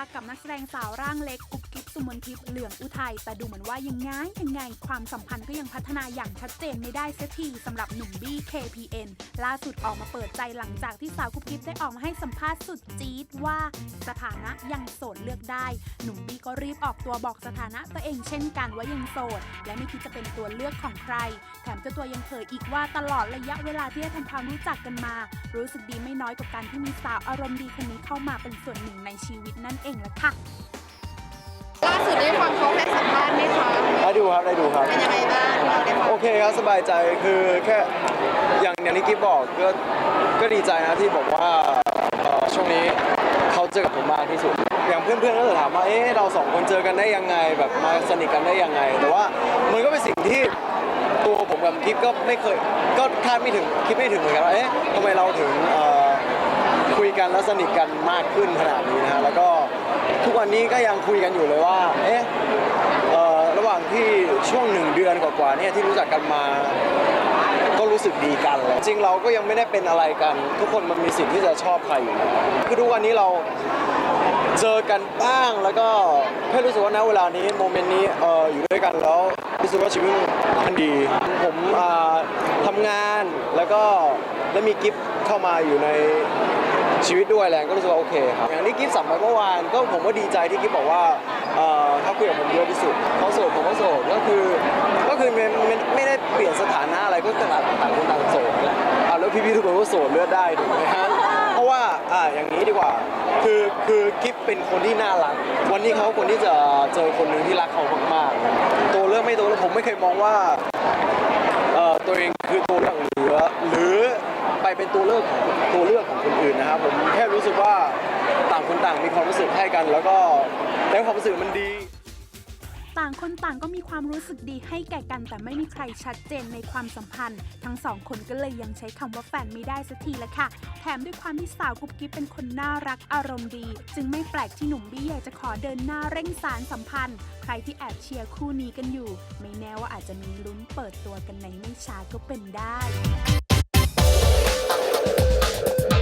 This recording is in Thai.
ักกับนักแสดงสาวร่างเล็กกุ๊กกิ๊บสุมนทิพย์เหลืองอุทัยแต่ดูเหมือนว่ายังไงยังไง ความสัมพันธ์ก็ยังพัฒนาอย่างชัดเจนไม่ได้เสักทีสำหรับหนุ่มบี้ KPN ล่าสุดออกมาเปิดใจหลังจากที่สาวกุ๊บกิ๊บได้ออกมาให้สัมภาษณ์สุดจี๊ดว่าสถานะยังโสดเลือกได้ หนุ่มบี้ก็รีบออกตัวบอกสถานะตัวเองเช่นกันว่ายังโสด และไม่คิดจะเป็นตัวเลือกของใคร แถมเจ้าตัวยังเผยอีกว่าตลอดระยะเวลาที่ได้ทำความรู้จักกันมา รู้สึกดีไม่น้อยกับการที่มีสาวอารมณ์ดีคนนี้เข้ามาเป็นส่วนหนึ่งในชีวิตนั่นเองละค่ะ ล่าสุดได้ฟังเขาให้สัมภาษณ์ไหมคะได้ดูครับได้ดูครับ เป็นยังไงบ้างเราได้ฟังโอเคครับสบายใจคือแค่อย่างอย่างที่กิ๊บบอกก็ก็ดีใจนะที่บอกว่าเอ่อช่วงนี้เขาเจอกับผมมากที่สุด อย่างเพื่อนๆก็จะถามว่าเอ๊ะเราสองคนเจอกันได้ยังไงแบบมาสนิทกันได้ยังไง แต่ว่ามันก็เป็นสิ่งที่ตัวผมกับกิ๊บก็ไม่เคยก็คาดไม่ถึงคิดไม่ถึงเหมือนกันว่าเอ๊ะทำไมเราถึงเอ่อ คุยกันแล้วสนิทกันมากขึ้นขนาดนี้นะฮะแล้วก็ ทุกวันนี้ก็ยังคุยกันอยู่เลยว่า เอ๊ะเอ่อระหว่างที่ช่วงหนึ่งเดือนกว่าๆเนี่ยที่รู้จักกันมา ก็รู้สึกดีกันเลยจริงเราก็ยังไม่ได้เป็นอะไรกัน ทุกคนมันมีสิทธิ์ที่จะชอบใครอยู่แล้วคือทุกวันนี้เราเจอกันบ้างแล้วก็แค่รู้สึกว่าณเวลานี้โมเมนต์นี้เอออยู่ด้วยกันแล้วรู้สึกว่าชีวิตมันดี ผมอ่าทำงานแล้วก็ได้วมีกิฟต์เข้ามาอยู่ใน ชีวิตด้วยแรงก็รู้สึกว่าโอเคครับอย่างที่กิฟสัมไปเมื่อวานก็ผมก็ดีใจที่กิฟบอกว่าเอ่อเขาคุยกับผมเยอะที่สุดเขาโสดผมก็โสดก็คือ ก็คือไม่ไม่ไม่ได้เปลี่ยนสถานะอะไรก็ต่างต่างคนต่างโสดแหละอะแล้วพี่ๆทุกคนก็โสดเลือกได้ถูกไหมฮะเพราะว่าอ่าอย่างนี้ดีกว่าคือคือกิฟเป็นคนที่น่ารัก วันนี้เขาคนที่จะเจอคนหนึ่งที่รักเขามากๆตัวเลือกไม่ตัวเลือกผมไม่เคยมองว่าเอ่อตัวเองคือตัวเลือกเหลือหรือไป เป็นตัวเลือกของตัวเลือกของคนอื่นนะครับผมแค่รู้สึกว่าต่างคนต่างมีความรู้สึกให้กัน แล้วก็แล้วความรู้สึกมันดี ต่างคนต่างก็มีความรู้สึกดีให้แก่กันแต่ไม่มีใครชัดเจนในความสัมพันธ์ ทั้งสองคนก็เลยยังใช้คำว่าแฟนไม่ได้สักทีละค่ะ แถมด้วยความที่สาวกุ๊บกิ๊บเป็นคนน่ารักอารมณ์ดี จึงไม่แปลกที่หนุ่มบี้อยากจะขอเดินหน้าเร่งสารสัมพันธ์ ใครที่แอบเชียร์คู่นี้กันอยู่ ไม่แน่ว่าอาจจะมีลุ้นเปิดตัวกันในไม่ช้าก็เป็นได้ Thank you.